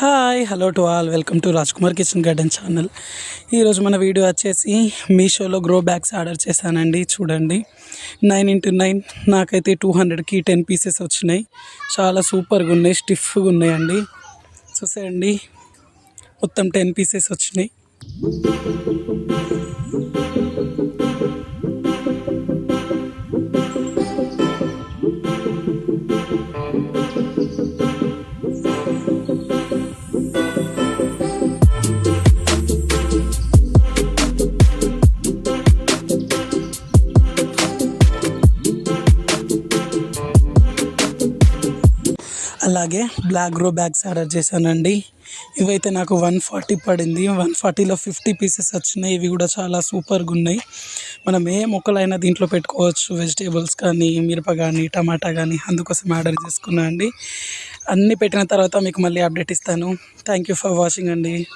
Hi hello to all. Welcome to Raj Kumar kitchen garden channel. ఈరోజు మన video వచ్చేసి మీషోలో గ్రో బ్యాగ్స్ ఆర్డర్ చేశానండి చూడండి. నైన్ ఇంటూ నైన్ నాకైతే టూ హండ్రెడ్కి టెన్ పీసెస్ వచ్చినాయి. చాలా సూపర్గా ఉన్నాయి స్టిఫ్గా ఉన్నాయండి. చూసేయండి మొత్తం టెన్ పీసెస్ వచ్చినాయి. అలాగే బ్లాక్ గ్రో బ్యాగ్స్ ఆర్డర్ చేశానండి. ఇవైతే నాకు వన్ ఫార్టీ పడింది. వన్ ఫార్టీలో ఫిఫ్టీ పీసెస్ వచ్చినాయి. ఇవి కూడా చాలా సూపర్గా ఉన్నాయి. మనం ఏ మొక్కలైనా దీంట్లో పెట్టుకోవచ్చు. వెజిటేబుల్స్ కానీ మిరప కానీ టమాటా కానీ అందుకోసం ఆర్డర్ చేసుకున్నా అండి. అన్నీ పెట్టిన తర్వాత మీకు మళ్ళీ అప్డేట్ ఇస్తాను. థ్యాంక్ యూ ఫర్ వాచింగ్ అండి.